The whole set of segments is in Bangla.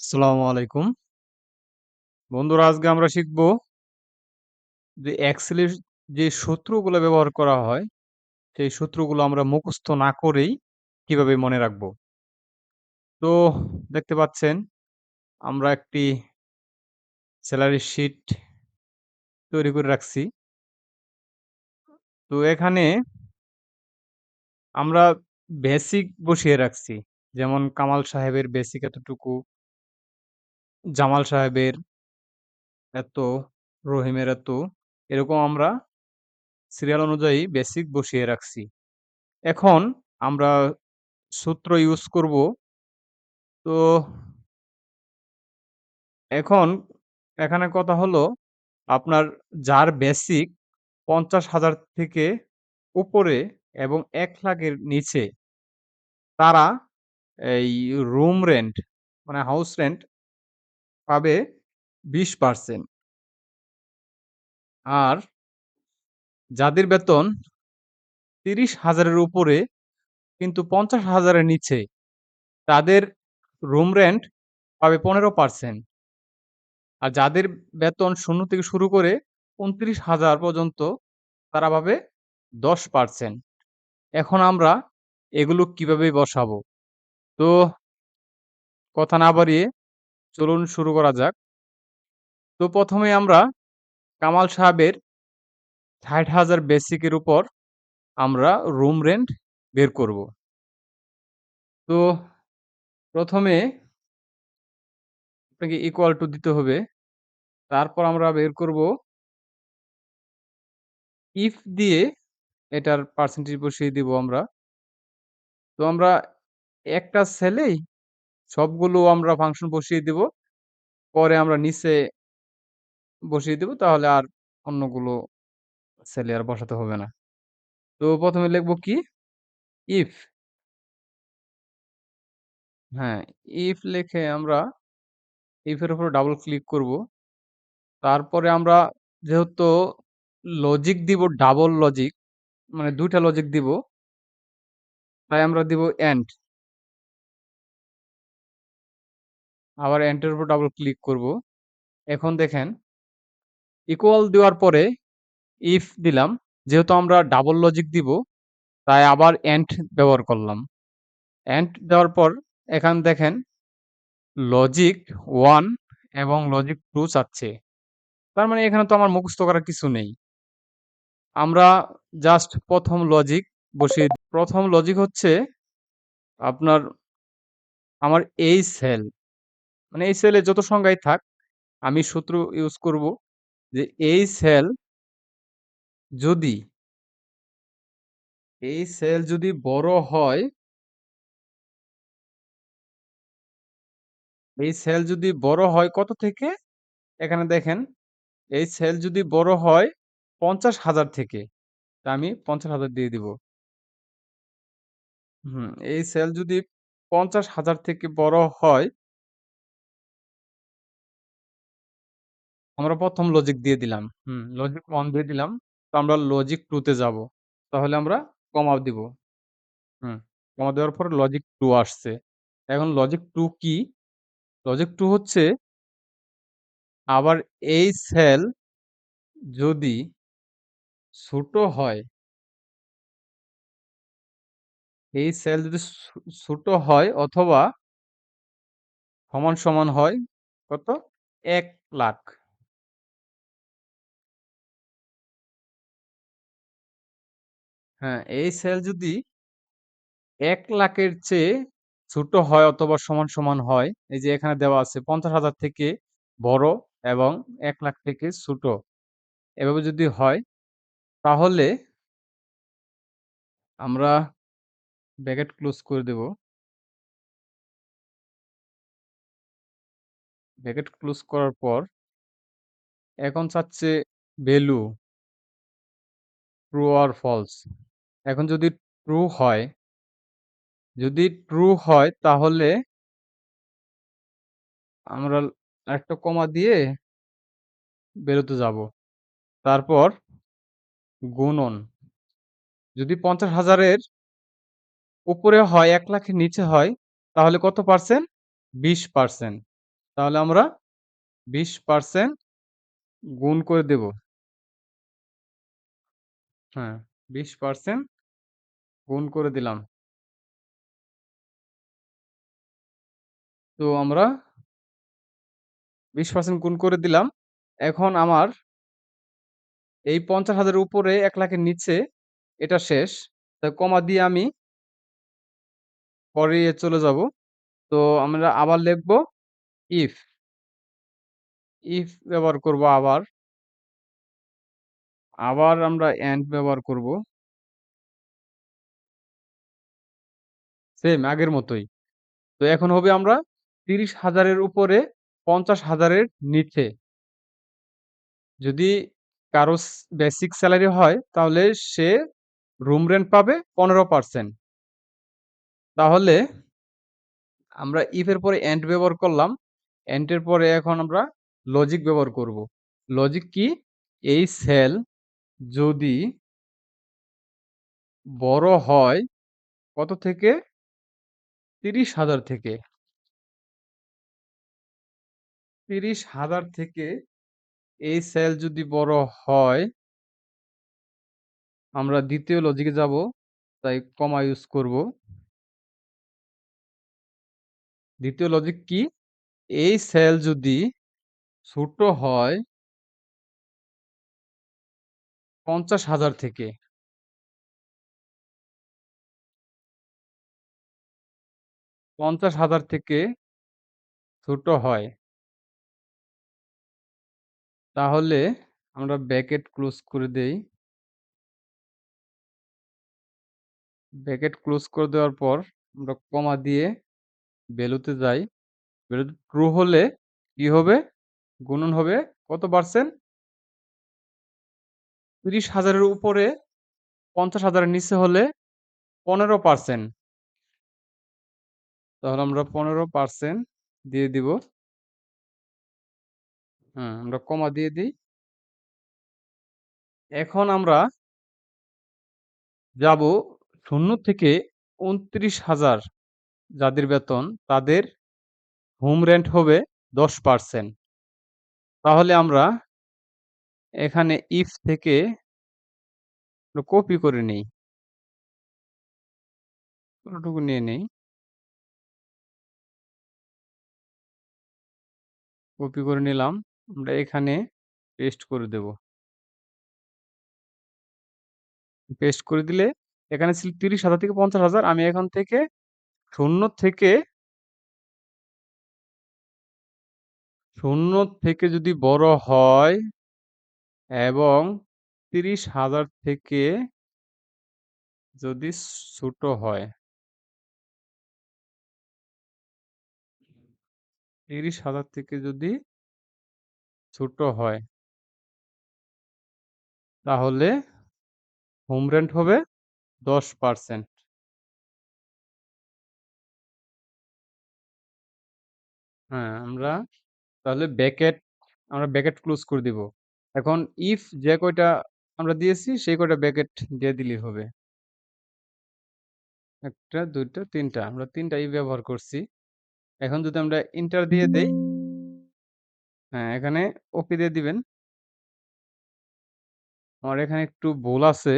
আসসালামু আলাইকুম। বন্ধুরা আজকে আমরা শিখব যে এক্সেলের যে সূত্রগুলো ব্যবহার করা হয়, সেই সূত্রগুলো আমরা মুখস্থ না করেই কীভাবে মনে রাখব। তো দেখতে পাচ্ছেন আমরা একটি স্যালারি শিট তৈরি করে রাখছি। তো এখানে আমরা বেসিক বসিয়ে রাখছি। যেমন কামাল সাহেবের বেসিক এতটুকু। জামাল সাহেবের এত, রহিমের এত, এরকম আমরা সিরিয়াল অনুযায়ী বেসিক বসিয়ে রাখছি। এখন আমরা সূত্র ইউজ করব। তো এখন এখানে কথা হলো আপনার যার বেসিক ৫০,০০০ থেকে উপরে এবং ১,০০,০০০ লাখের নিচে তারা এই রুম রেন্ট মানে হাউস রেন্ট পাবে ২০% আর যাদের বেতন তিরিশ হাজারের উপরে কিন্তু পঞ্চাশ হাজারের নিচে তাদের রুম রেন্ট পাবে ১৫% আর যাদের বেতন শূন্য থেকে শুরু করে ২৯,০০০ পর্যন্ত তারা পাবে ১০%। এখন আমরা এগুলো কীভাবে বসাবো? তো কথা না বাড়িয়ে চলুন শুরু করা যাক। তো প্রথমে আমরা কামাল সাহেবের ৬০,০০০ বেসিকের উপর আমরা রুম রেন্ট বের করব। তো প্রথমে আপনাকে ইকুয়াল টু দিতে হবে। তারপর আমরা বের করব ইফ দিয়ে এটার পার্সেন্টেজ বসিয়ে দিব আমরা। তো আমরা একটা সেলেই সবগুলো আমরা ফাংশন বসিয়ে দিব। পরে আমরা নিচে বসিয়ে দিব তাহলে আর অন্যগুলো সেলে আর বসাতে হবে না। তো ১ম এ লিখব কি? ইফ হ্যাঁ, ইফ লিখে আমরা ইফ এর উপর ডাবল ক্লিক করব। তারপরে আমরা যেহেতু লজিক দিব ডাবল লজিক মানে দুইটা লজিক দিব। তাই আমরা দিব এন্ড। আবার এন্ড এর উপর ডাবল ক্লিক করব। এখন দেখেন ইকুয়াল দেওয়ার পরে ইফ দিলাম। যেহেতু আমরা ডাবল লজিক দিব, তাই আবার এন্ড ব্যবহার করলাম। এন্ড দেওয়ার পর এখানে দেখেন লজিক ওয়ান এবং লজিক টু চাচ্ছে। তার মানে এখানে তো আমার মুখস্থ করার কিছু নেই। আমরা জাস্ট প্রথম লজিক বসিয়ে প্রথম লজিক হচ্ছে আপনার, আমার এই সেল মানে এই সেলে যত সংখ্যাই থাক আমি সূত্র ইউজ করব যে এই সেল যদি এই সেল যদি বড় হয় এই সেল যদি বড় হয় কত থেকে? এখানে দেখেন এই সেল যদি বড় হয় ৫০,০০০ থেকে। তা আমি ৫০,০০০ দিয়ে দিব। হুম, এই সেল যদি ৫০,০০০ থেকে বড় হয় আমরা প্রথম লজিক দিয়ে দিলাম। হুম, লজিক 1 দিয়ে দিলাম। তো আমরা লজিক 2 তে যাব। তাহলে আমরা কমা দিব। হুম, কমা দেওয়ার পর লজিক 2 আসছে। এখন লজিক 2 কি? লজিক 2 হচ্ছে আবার এই সেল যদি ছোট হয় এই সেল যদি ছোট হয় অথবা সমান, সমান হয় কত? ১,০০,০০০ হ্যাঁ, এই সেল যদি ১,০০,০০০ এর চেয়ে ছোট হয় অথবা সমান, সমান হয়, এই যে এখানে দেওয়া আছে ৫০,০০০ থেকে বড় এবং ১,০০,০০০ থেকে ছোট। এভাবে যদি হয় তাহলে আমরা ব্র্যাকেট ক্লোজ করে দেব। ব্র্যাকেট ক্লোজ করার পর এখন চাচ্ছে ভ্যালু ট্রু অর ফলস। এখন যদি ট্রু হয় যদি ট্রু হয় তাহলে আমরা একটা কমা দিয়ে বেরোতে যাব। তারপর গুণন। যদি পঞ্চাশ হাজারের উপরে হয় এক লাখের নিচে হয় তাহলে কত পার্সেন্ট? ২০% তাহলে আমরা 20% গুণ করে দেব। হ্যাঁ, 20% গুণ করে দিলাম। তো আমরা 20% গুণ করে দিলাম। এখন আমার এই ৫০,০০০ এর উপরে এক লাখের নিচে এটা শেষ। তা কমা দিয়ে আমি পরে চলে যাব। তো আমরা আবার লিখব ইফ ইফ ব্যবহার করব আবার। আবার আমরা অ্যান্ড ব্যবহার করব। সেম আগের মতোই। তো এখন হবে আমরা তিরিশ হাজারের উপরে পঞ্চাশ হাজারের নিচে। যদি কারও বেসিক স্যালারি হয়, তাহলে সে রুম রেন্ট পাবে ১৫% তাহলে আমরা এর পরে এন্ড ব্যবহার করলাম। এর পরে এখন আমরা লজিক ব্যবহার করব। লজিক কি? এই সেল যদি বড় হয় কত থেকে? ৩০,০০০ থেকে। ৩০,০০০ থেকে এই সেল যদি বড় হয় আমরা দ্বিতীয় লজিকে যাব। তাই কমা ইউজ করব। দ্বিতীয় লজিক কি? এই সেল যদি ছোট হয় ৫০,০০০ থেকে। পঞ্চাশ হাজার থেকে ছোট হয়। তাহলে আমরা ব্র্যাকেট ক্লোজ করে দেই। ব্র্যাকেট ক্লোজ করে দেওয়ার পর আমরা কমা দিয়ে ভ্যালুতে যাই। ভ্যালু ট্রু হলে কি হবে? গুণন হবে কত পার্সেন্ট? ৩০,০০০ এর উপরে ৫০,০০০ এর নিচে হলে ১৫% তাহলে আমরা ১৫% দিয়ে দিব। হুম, আমরা কমা দিয়ে দেই। এখন আমরা যাব ০ থেকে ২৯,০০০ যাদের বেতন তাদের হোম রেন্ট হবে ১০% তাহলে আমরা এখানে ইফ থেকে কপি করে নেই। পুরোটুকু নিয়ে নেই। কপি করে নিলাম। আমরা এখানে পেস্ট করে দেব। পেস্ট করে দিলে এখানে ছিল ৩০,০০০ থেকে ৫০,০০০ আমি এখান থেকে ০ থেকে ০ থেকে যদি বড় হয় এবং ৩০,০০০ থেকে যদি ছোট হয় ৩০,০০০ থেকে যদি ছোট হয় তাহলে হোম রেন্ট হবে ১০% হ্যাঁ, আমরা তাহলে ব্যাকেট আমরা ব্যাকেট ক্লোজ করে দিব। এখন ইফ যে কয়টা আমরা দিয়েছি সেই কয়টা ব্র্যাকেট দিয়ে দিলেই হবে। ১ টা ২ টা ৩ টা। আমরা ৩ টা ইফ ব্যবহার করছি। এখন যদি আমরা ইন্টার দিয়ে দেই হ্যাঁ, এখানে ওকে দিয়ে দিবেন। আমার এখানে একটু ভুল আছে।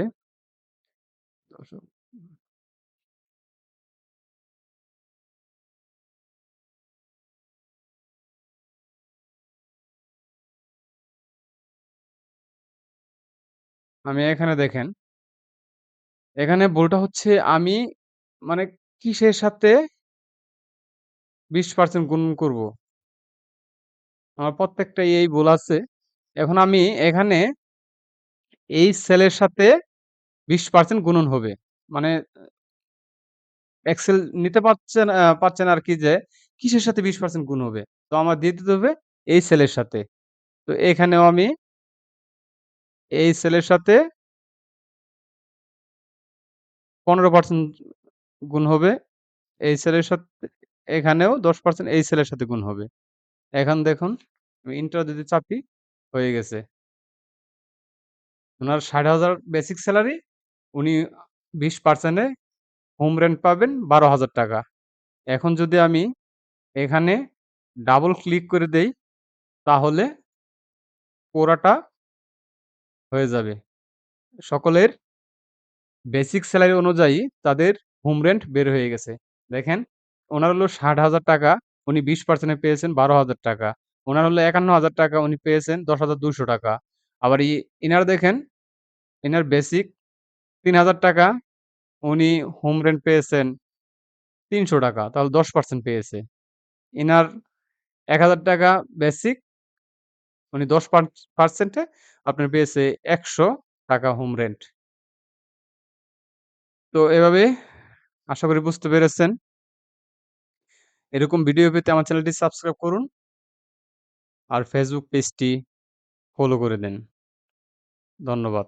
আমি এখানে দেখেন এখানে ভুলটা হচ্ছে আমি মানে কিসের সাথে ২০% গুণ করব? আমার প্রত্যেকটা এই ভুল আছে। এখন আমি এখানে এই সেলের সাথে ২০% গুণন হবে। মানে এক্সেল নিতে পারছেন আ আর কি যে কিসের সাথে ২০% গুণ হবে? তো আমার দিয়ে দিতে হবে এই সেলের সাথে। তো এখানেও আমি এই সেলের সাথে ১৫% গুণ হবে। এই সেলের সাথে এখানেও ১০% এই সেলের সাথে গুণ হবে। এখন দেখুন ইন্টার যদি চাপি হয়ে গেছে। উনার ৬০,০০০ বেসিক স্যালারি উনি বিশ পার্সেন্টে হোম রেন্ট পাবেন ৳১২,০০০ এখন যদি আমি এখানে ডাবল ক্লিক করে দেই তাহলে পুরাটা হয়ে যাবে। সকলের বেসিক স্যালারি অনুযায়ী তাদের হোম রেন্ট বের হয়ে গেছে। দেখেন ওনার হলো ৳৬০,০০০ উনি ২০% এ পেয়েছেন ৳১২,০০০ উনার হলো ৳৫১,০০০ উনি পেয়েছেন ৳১০,২০০ আবার ই ইনার দেখেন, ইনার বেসিক ৳৩,০০০ উনি হোম রেন্ট পেয়েছেন ৳৩০০ তাহলে 10% পেয়েছে। ইনার ৳১,০০০ বেসিক উনি ১০ পার পার্সেন্টে আপনার পেয়েছে ৳১০০ হোম রেন্ট। তো এভাবে আশা করি বুঝতে পেরেছেন। এরকম ভিডিও পেতে আমার চ্যানেলটি সাবস্ক্রাইব করুন। আর ফেসবুক পেজটি ফলো করে দেন। ধন্যবাদ।